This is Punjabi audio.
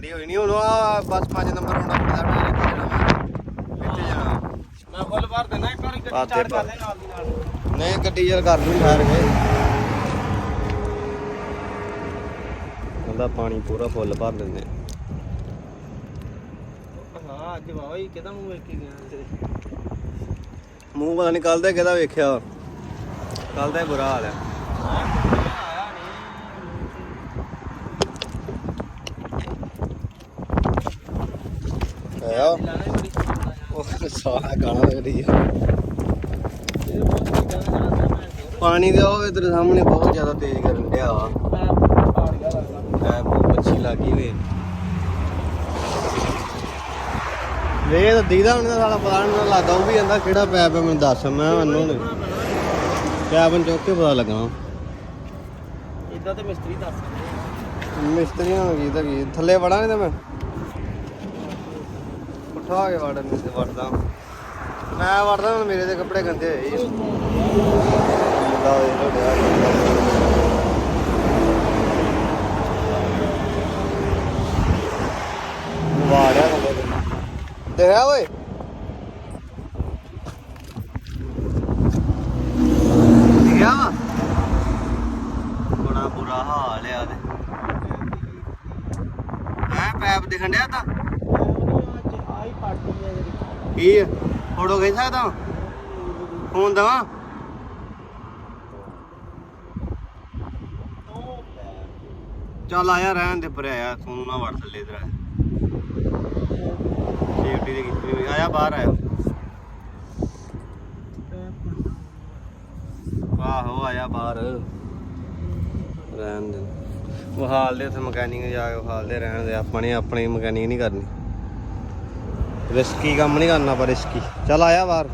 ਠੰਡੀ ਹੋਈ ਨਹੀਂ ਹੁਣ ਆ ਬਸ 5 ਨੰਬਰ ਆਉਣਾ ਇੱਥੇ ਜਾਣਾ ਮੈਂ ਫੁੱਲ ਭਰ ਦੇਣਾ ਇੱਕ ਵਾਰੀ ਗੱਡੀ ਚਾਰ ਕਰ ਲੈ ਨਾਲ ਦੀ ਨਾਲ। ਨਹੀਂ ਗੱਡੀ ਜਲ ਕਰ ਦੂੰ ਠਹਿਰ ਕੇ। ਕਹਿੰਦਾ ਪਾਣੀ ਪੂਰਾ ਫੁੱਲ ਭਰ ਦਿੰਦੇ। ਹਾਂ ਅੱਜ ਵਾਹ ਹੀ ਕਿਹਦਾ ਮੂੰਹ ਵੇਖ ਗਿਆ ਮੂੰਹ ਪਤਾ ਨਹੀਂ ਕੱਲ ਦਾ ਕਿਹਦਾ ਵੇਖਿਆ। ਕੱਲ ਦਾ ਬੁਰਾ ਹਾਲ ਹੈ? ਆਇਆ। ਉਹ ਸਾਰਾ ਗਾਣਾ ਲੱਗਦੀ ਆ। ਪਾਣੀ ਦੇ ਉਹ ਤੇਰੇ ਸਾਹਮਣੇ ਬਹੁਤ ਜ਼ਿਆਦਾ ਤੇਜ਼ ਕਰਨ ਡਿਆ ਵਾ। ਐ ਬਹੁਤ ਅੱਛੀ ਲੱਗੀ ਵੇ। ਵੇ ਤਾਂ ਦੀਦਾ ਹੁਣ ਸਾਲਾ ਪਤਾ ਨਹੀਂ ਲੱਗਦਾ ਉਹ ਵੀ ਕਹਿੰਦਾ ਕਿਹੜਾ ਪੈਪ ਹੈ ਮੈਨੂੰ ਦੱਸ ਮੈਂ ਮੈਨੂੰ ਨੀ- ਪੈਪ ਨੂੰ ਚੁੱਕ ਕੇ ਪਤਾ ਲੱਗਣਾ ਇਦਾਂ ਤੇ ਮਿਸਤਰੀ ਦੱਸ ਸਕਦੇ ਮਿਸਤਰੀਆਂ ਨੂੰ ਕੀ ਤਾਂ ਕੀ ਥੱਲੇ ਵੜਾ ਨਹੀਂ ਤਾਂ ਮੈਂ ਉੱਠਾ ਕੇ ਵੜਨ ਨਹੀਂ ਤੇ ਵੜਦਾ। ਮੈਂ ਵੜਦਾ ਹੁਣ ਮੇਰੇ ਦੇ ਕੱਪੜੇ ਗੰਦੇ ਹੋਏ ਹੀ ਮੁੰਡਾ ਇਹ ਲੋੜਿਆ ਵਾੜਿਆ ਥੱਲੇ ਦੇਖਿਆ ਓਏ? ਗਿਆ ਵਾ? ਬੜਾ ਬੁਰਾ ਹਾਲ ਆ ਤੇ ਹੈ ਪੈਪ ਦਿਖਣ ਡਿਆ ਤਾਂ। ਕੀ ਆ? ਫੋਟੋ ਖਿੱਚ ਸਕਦਾ ਫੋਨ ਦਵਾਂ? ਚੱਲ ਆਇਆ ਰਹਿਣ ਦੇ ਪਰੇ ਆਇਆ ਸੋਨੂੰ ਨਾ ਵੜ ਥੱਲੇ ਇਧਰ ਸੇਫਟੀ ਦੇ ਕੀਤੀ ਹੋਈ ਆਇਆ ਬਾਹਰ ਆਇਆ। ਆਹੋ, ਆਇਆ ਬਾਹਰ। ਰਹਿਣ ਦੇ। ਉਹ ਦੇ ਉੱਥੇ ਮਕੈਨਿਕ ਜਾ ਕੇ ਉਹ ਦੇ ਰਹਿਣ ਦੇ ਆਪਾਂ ਨੇ ਆਪਣੀ ਮਕੈਨਿਕ ਨਹੀਂ ਕਰਨੀ। ਰਿਸਕੀ ਕੰਮ ਨਹੀਂ ਕਰਨਾ ਪਰ ਰਿਸਕੀ। ਚੱਲ ਆਇਆ ਬਾਹਰ।